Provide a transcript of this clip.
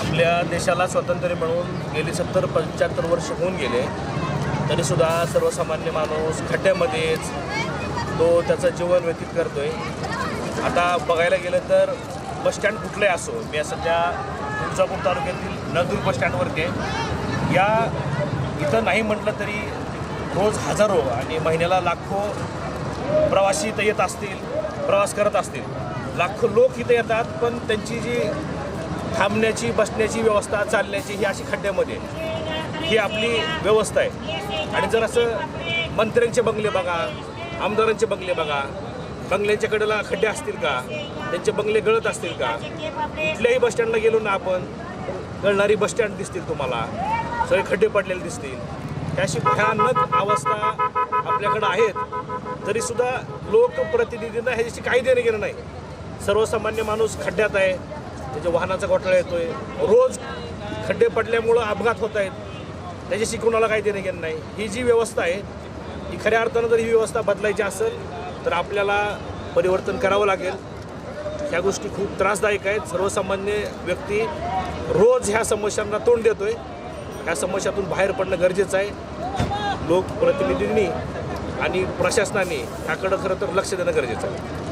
आपल्या देशाला स्वातंत्र्य मिळून गेली सत्तर पंच्याहत्तर वर्ष होऊन गेले. तरीसुद्धा सर्वसामान्य माणूस खड्ड्यामध्येच तो त्याचं जीवन व्यतीत करतोय. आता बघायला गेलं तर बसस्टँड कुठलंही असो मी सध्या तुळजापूर तालुक्यातील नदूर बसस्टँडवरती आहे. या इथं नाही म्हटलं तरी रोज हजारो आणि महिन्याला लाखो प्रवासी इथं येत असतील प्रवास करत असतील. लाखो लोक इथं येतात पण त्यांची जी थांबण्याची बसण्याची व्यवस्था चालण्याची ही अशी खड्ड्यामध्ये ही आपली व्यवस्था आहे. आणि जर असं मंत्र्यांचे बंगले बघा आमदारांचे बंगले बघा बंगल्यांच्या कडेला खड्डे असतील का? त्यांचे बंगले गळत असतील का? कुठल्याही बसस्टँडला गेलो ना आपण गळणारी बसस्टँड दिसतील तुम्हाला. सगळे खड्डे पडलेले दिसतील. ही अशी भयानक अवस्था आपल्याकडं आहेत. तरीसुद्धा लोकप्रतिनिधींना ह्याच्याशी काही देणं घेणं नाही. सर्वसामान्य माणूस खड्ड्यात आहे. त्याच्या वाहनाचा घोटाळा येतोय. रोज खड्डे पडल्यामुळं अपघात होत आहेत. त्याच्याशी कोणाला काही देणं घेणं नाही. ही जी व्यवस्था आहे ही खऱ्या अर्थानं जर ही व्यवस्था बदलायची असेल तर आपल्याला परिवर्तन करावं लागेल. ह्या गोष्टी खूप त्रासदायक आहेत. सर्वसामान्य व्यक्ती रोज ह्या समस्यांना तोंड देतोय. ह्या समस्यातून बाहेर पडणं गरजेचं आहे. लोकप्रतिनिधींनी आणि प्रशासनाने ह्याकडं खरं तर लक्ष देणं गरजेचं आहे.